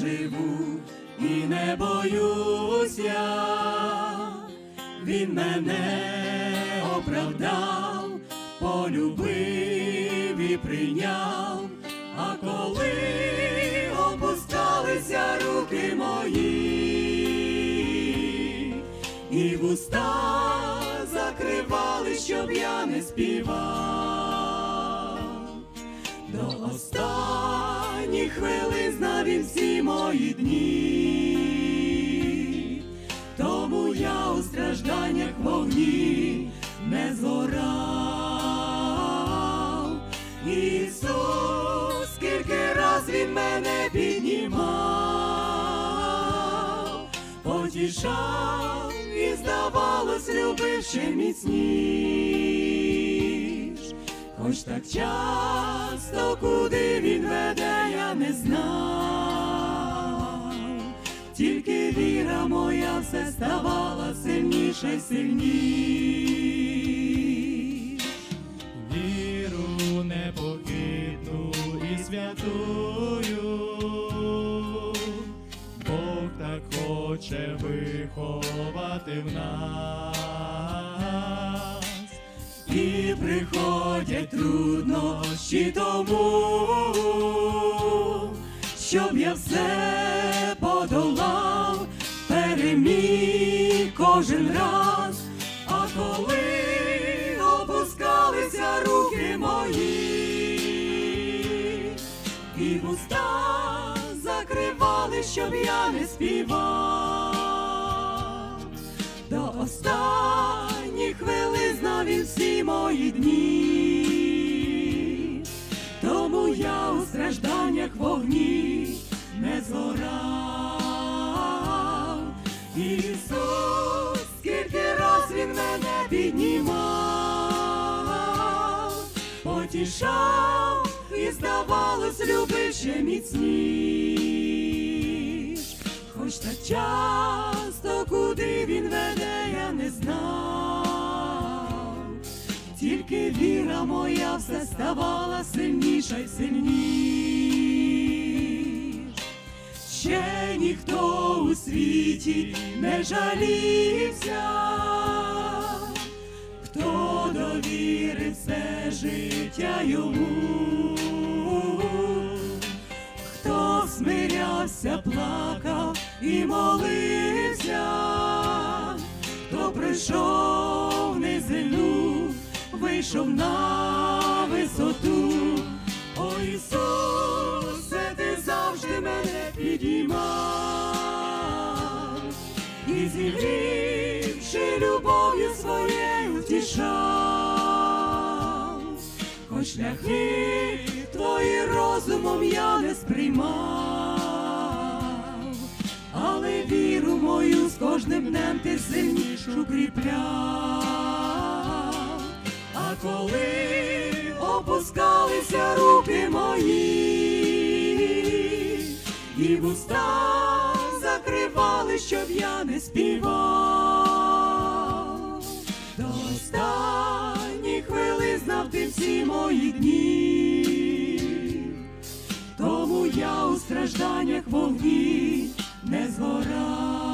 живу і не боюся, він мене оправдав, полюбив і прийняв, а коли опускалися руки мої, і вуста закривали, щоб я не співав. До останніх хвилин він всі мої дні, тому я у стражданнях вогні не згорав. Ісус, скільки раз він мене піднімав, потішав і здавалось, любив ще міцніш. Хоч так часто, куди він все ставала сильніша й. Віру непохитну і святую, Бог так хоче виховати в нас. І приходять труднощі тому, щоб я все переміг кожен раз, а коли опускалися руки мої, і вуста закривали, щоб я не співав до останніх хвилин знав він всі мої дні, тому я у стражданнях вогні не згорав. Потішав і здавалось, любив ще міцніш. Хоч так часто, куди він веде, я не знав, тільки віра моя все ставала сильніша й сильніш. Ще ніхто у світі не жалівся, хто довірив все життя йому. Хто смирявся, плакав і молився, хто прийшов низину, вийшов на висоту. О Ісусе, ти завжди мене підіймав. І зігрівши любов'ю своєю втішав шляхи твої розумом я не сприймав, але віру мою з кожним днем ти сильнішу кріпляв, а коли опускалися руки мої, і вуста закривали, щоб я не співав. Мої дні, тому я у стражданнях вогні не згорав.